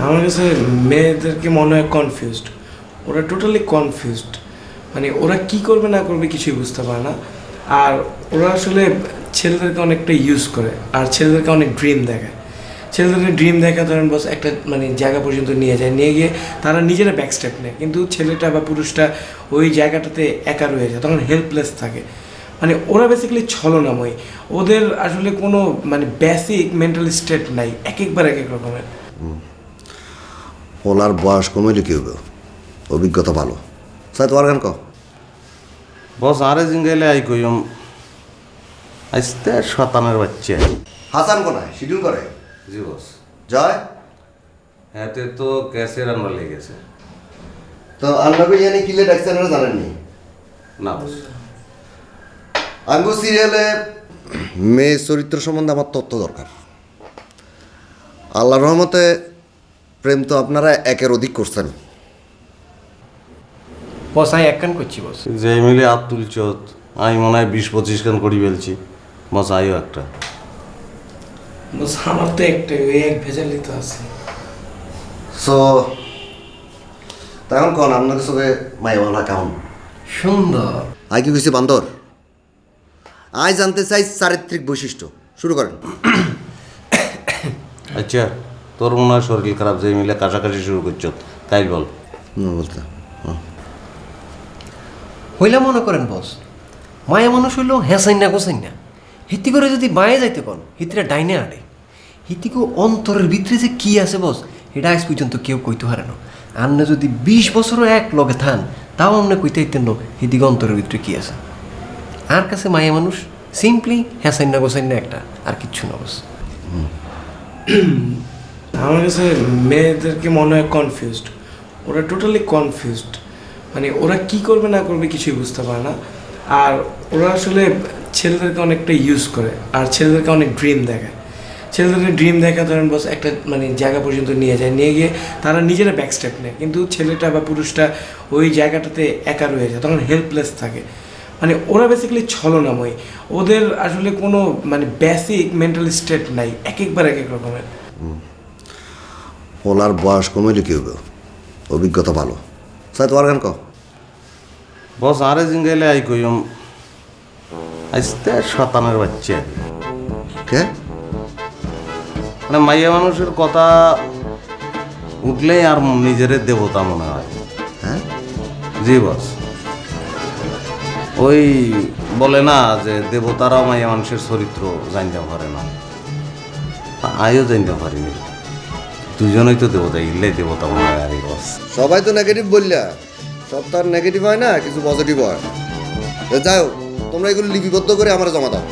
আমার কাছে মেয়েদেরকে মনে হয় কনফিউজড ওরা টোটালি কনফিউজড মানে ওরা কি করবে না করবে কিছুই বুঝতে পারে না। আর ওরা আসলে ছেলেদেরকে অনেকটা ইউজ করে। আর ছেলেদেরকে অনেক ড্রিম দেখায়। ছেলেদেরকে ড্রিম দেখা ধরেন বস একটা মানে জায়গা পর্যন্ত নিয়ে যায়। নিয়ে গিয়ে তারা নিজেরা ব্যাক স্টেপ নেয়। কিন্তু ছেলেটা বা পুরুষটা ওই জায়গাটাতে একা রয়ে যায়। তখন হেল্পলেস থাকে। মানে ওরা বেসিক্যালি ছলনাময়। ওদের আসলে কোনো মানে বেসিক মেন্টাল স্টেট নাই। এক একবার এক এক রকমের। ওনার বয়স কমিলে কি হবে? অভিজ্ঞতা ভালো। স্যার তোমার গান কও। বস আরে জিঙ্গাইলে আই কইম আইসতে শতানের বাচ্চা। হাসান কোনায়? শিডিউল করে। জি বস। জয়। হাতে তো গ্যাসে রান্না লেগেছে। তো আপনাকে জানি কিলে ডাকছে আপনারা জানেননি? না বস। আঙ্গু সিরিয়ালে মেয়ে চরিত্র সম্বন্ধে আমার তথ্য দরকার। আল্লাহ রহমতে প্রেম তো আপনারা একের অধিক করছেন। বস আমি এক কান করছি বস। যে মিলে হাত তুলছ আমি মনে হয় বিশ পঁচিশ খান করি ফেলছি। বস আইও একটা। বস আমার তো একটাই ওই এক ভেজালি তো আছে। সো তখন কন আপনাকে সবে মাইওয়ালা কেমন? সুন্দর। আই কি কইছি বান্দর? আই জানতে চাই চারিত্রিক বৈশিষ্ট্য। শুরু করেন। আচ্ছা। তোর মনে হয় শরীর খারাপ যে মিলে কাছাকাছি শুরু করছ। তাই বল। বলতে হুম। হইলা মনে করেন বস মায়া মানুষ হইলেও হেসাইন না গোসাইন না। হিতি করে যদি মায়ে যাইতে কন হিতিরা ডাইনে আড়ে। হিতিকে অন্তরের ভিতরে যে কি আছে বস এটা আজ পর্যন্ত কেউ কইতে পারে না। আর না যদি বিশ বছরও এক লগে থান তাও আমরা কইতে হইতেন না হিতিকে অন্তরের ভিতরে কি আছে? আর কাছে মায়া মানুষ সিম্পলি হেসাইন না গোসাইন না একটা আর কিচ্ছু না বস। আমার কাছে মেয়েদেরকে মনে হয় কনফিউজড ওরা টোটালি কনফিউজড মানে ওরা কি করবে না করবে কিছুই বুঝতে পারে না। আর ওরা আসলে ছেলেদেরকে অনেকটা ইউজ করে। আর ছেলেদেরকে অনেক ড্রিম দেখায়। ছেলেদেরকে ড্রিম দেখা ধরেন বস একটা মানে জায়গা পর্যন্ত নিয়ে যায়। নিয়ে গিয়ে তারা নিজেরা ব্যাক স্টেপ নেয়। কিন্তু ছেলেটা বা পুরুষটা ওই জায়গাটাতে একা রয়ে যায়। তখন হেল্পলেস থাকে। মানে ওরা বেসিক্যালি ছলনাময়। ওদের আসলে কোনো মানে বেসিক মেন্টাল স্টেট নাই। এক একবার এক এক রকমের। ওনার বয়স কমিলে কি হবে? অভিজ্ঞতা ভালো। স্যার তোমার গান কও। বস আরে জিঙ্গাইলে আই কইম আইসতে শতানের বাচ্চা। কে? মানে মাইয়া মানুষের কথা উঠলেই আর নিজের দেবতা মনে হয়। হ্যাঁ? জি বস। ওই বলে না যে দেবতারাও মাইয়া মানুষের চরিত্র জানতে পারে না। আইও জানতে পারিনি। দুজনেই তো দেবতা, ইল্লাই দেবতা মনে হয় সবাই তো নেগেটিভ বললা। সব তার নেগেটিভ হয় না, কিছু পজিটিভ হয়। যাই হোক, তোমরা এগুলো লিপিবদ্ধ করে আমার জমা দাও।